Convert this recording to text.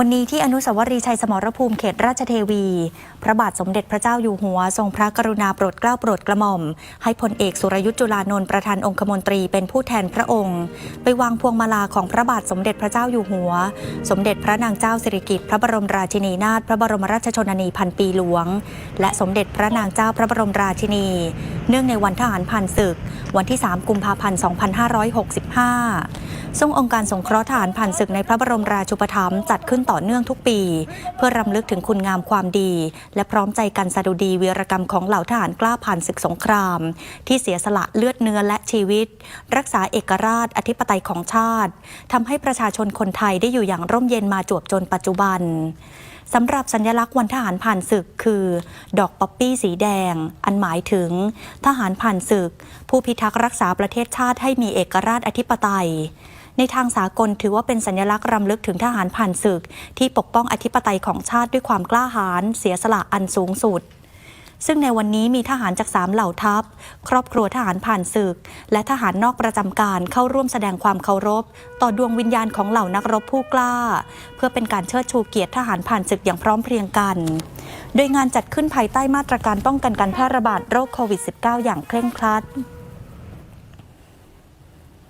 วันนี้ที่อนุสาวรีย์ชัยสมรภูมิเขตราชเทวี พระบาทสมเด็จพระเจ้าอยู่หัว ทรงพระกรุณาโปรดเกล้าโปรดกระหม่อม ให้พลเอกสุรยุทธ์จุลานนท์ประธานองคมนตรีเป็นผู้แทนพระองค์ ไปวางพวงมาลาของพระบาทสมเด็จพระเจ้าอยู่หัว สมเด็จพระนางเจ้าสิริกิติ์พระบรมราชินีนาถพระบรมราชชนนีพันปีหลวง และสมเด็จพระนางเจ้าพระบรมราชินี เนื่องในวันทหารผ่านศึก วันที่ 3 กุมภาพันธ์ 2565 ทรงองค์การสงเคราะห์ทหารผ่านศึกในพระบรมราชูปถัมภ์จัดขึ้นต่อเนื่องทุกปี เพื่อรำลึกถึงคุณงามความดี และพร้อมใจกันสดุดีวีรกรรมของเหล่าทหารกล้าผ่านศึกสงคราม ที่เสียสละเลือดเนื้อและชีวิต รักษาเอกราชอธิปไตยของชาติทำให้ประชาชนคนไทยได้อยู่อย่างร่มเย็นมาจวบจนปัจจุบันสำหรับสัญลักษณ์วันทหารผ่านศึกคือ ดอกป๊อปปี้สีแดง อันหมายถึง ทหารผ่านศึก ผู้พิทักษ์รักษาประเทศชาติให้มีเอกราชอธิปไตย ในทางสากลถือว่าเป็นสัญลักษณ์รำลึกถึงทหารผ่านศึก ที่ปกป้องอธิปไตยของชาติด้วยความกล้าหาญเสียสละอันสูงสุดซึ่งในวันนี้มีทหารจากสามเหล่าทัพ ครอบครัวทหารผ่านศึก และทหารนอกประจำการเข้าร่วมแสดงความเคารพ ต่อดวงวิญญาณของเหล่านักรบผู้กล้า เพื่อเป็นการเชิดชูเกียรติทหารผ่านศึกอย่างพร้อมเพรียงกัน โดยงานจัดขึ้นภายใต้มาตรการป้องกันการแพร่ระบาดโรคโควิด -19 อย่างเคร่งครัด